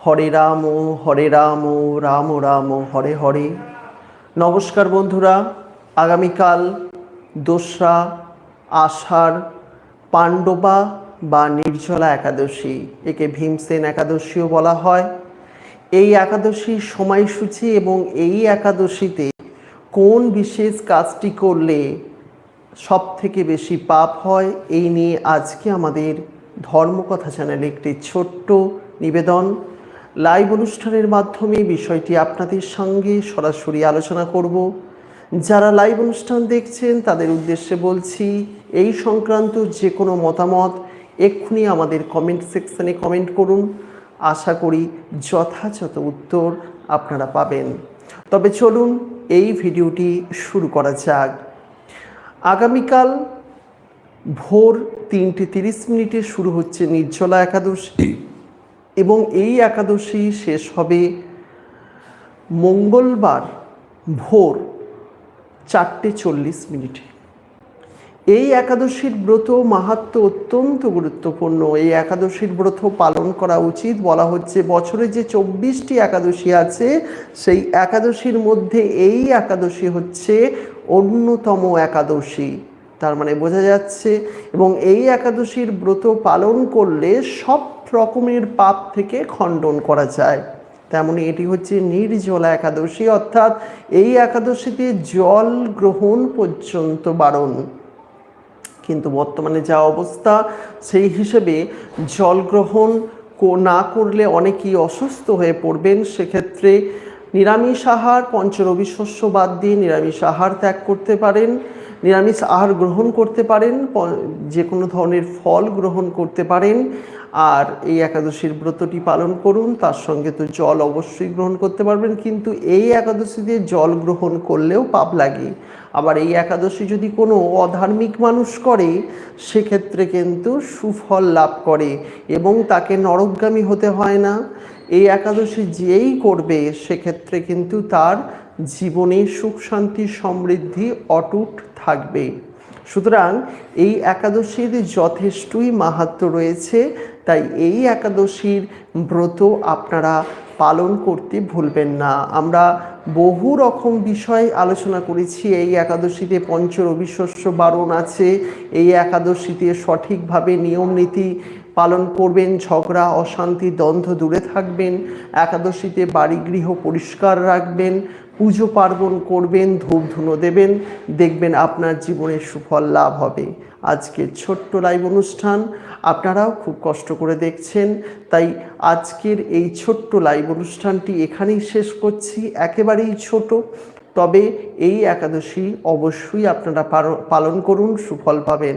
হরে রাম হরে রাম রাম রাম, হরে হরে। নমস্কার বন্ধুরা, আগামীকাল দোসরা, আষাঢ়, পাণ্ডবা বা নির্জলা একাদশী, একে ভীমসেন একাদশীও বলা হয়। এই একাদশীর সময়সূচি এবং এই একাদশীতে কোন বিশেষ কাজটি করলে সব থেকে বেশি পাপ হয়, এই নিয়ে আজকে আমাদের ধর্মকথা চ্যানেলে একটি ছোট্ট নিবেদন। লাইভ অনুষ্ঠানের মাধ্যমে বিষয়টি আপনাদের সঙ্গে সরাসরি আলোচনা করব। যারা লাইভ অনুষ্ঠান দেখছেন, তাদের উদ্দেশ্যে বলছি, এই সংক্রান্ত যে কোনো মতামত এক্ষুনি আমাদের কমেন্ট সেকশানে কমেন্ট করুন। আশা করি যথাযথ উত্তর আপনারা পাবেন। তবে চলুন এই ভিডিওটি শুরু করা যাক। আগামীকাল ভোর তিনটে তিরিশ মিনিটে শুরু হচ্ছে নির্জলা একাদশী। এবং এই একাদশী শেষ হবে মঙ্গলবার ভোর চারটে চল্লিশ মিনিটে। এই একাদশীর ব্রত মাহাত্ম অত্যন্ত গুরুত্বপূর্ণ। এই একাদশীর ব্রত পালন করা উচিত। বলা হচ্ছে, বছরে যে চব্বিশটি একাদশী আছে, সেই একাদশীর মধ্যে এই একাদশী হচ্ছে অন্যতম একাদশী। তার মানে বোঝা যাচ্ছে, এবং এই একাদশীর ব্রত পালন করলে সব রকমের পাপ থেকে খণ্ডন করা যায়। তেমনি এটি হচ্ছে নির্জলা একাদশী, অর্থাৎ এই একাদশীতে জল গ্রহণ পর্যন্ত বারণ। কিন্তু বর্তমানে যা অবস্থা, সেই হিসেবে জল গ্রহণ না করলে অনেকেই অসুস্থ হয়ে পড়বেন। সেক্ষেত্রে নিরামিষ আহার, পঞ্চরবি শস্য বাদ দিয়ে নিরামিষ আহার ত্যাগ করতে পারেন, নিরামিষ আহার গ্রহণ করতে পারেন যে কোনো ধরনের ফল গ্রহণ করতে পারেন, আর এই একাদশীর ব্রতটি পালন করুন, তার সঙ্গে তো জল অবশ্যই গ্রহণ করতে পারবেন, কিন্তু এই একাদশীতে জল গ্রহণ করলেও পাপ লাগে। আবার এই একাদশী যদি কোনো অধার্মিক মানুষ করে, সেক্ষেত্রে কিন্তু সুফল লাভ করে এবং তাকে নরকগামী হতে হয় না। এই একাদশী যেই করবে, সেক্ষেত্রে কিন্তু তার জীবনে সুখ, শান্তি, সমৃদ্ধি অটুট থাকবে। সুতরাং এই একাদশীর যথেষ্টই মাহাত্ম রয়েছে, তাই এই একাদশীর ব্রত আপনারা পালন করতে ভুলবেন না। আমরা বহু রকম বিষয় আলোচনা করেছি, এই একাদশীতে পঞ্চ রবিশস্য বারণ আছে, এই একাদশীতে সঠিকভাবে নিয়ম নীতি পালন করবেন, ঝগড়া, অশান্তি, দ্বন্দ্ব দূরে থাকবেন, একাদশীতে বাড়ি গৃহ পরিষ্কার রাখবেন, পুজো পার্বণ করবেন, ধূপ ধুনো দেবেন, দেখবেন আপনার জীবনে সুফল লাভ হবে। আজকের ছোট্ট লাইভ অনুষ্ঠান, আপনারাও খুব কষ্ট করে দেখছেন, তাই আজকের এই ছোট্ট লাইভ অনুষ্ঠানটি এখানেই শেষ করছি, একেবারেই ছোট, তবে এই একাদশী অবশ্যই আপনারা পালন করুন, সুফল পাবেন।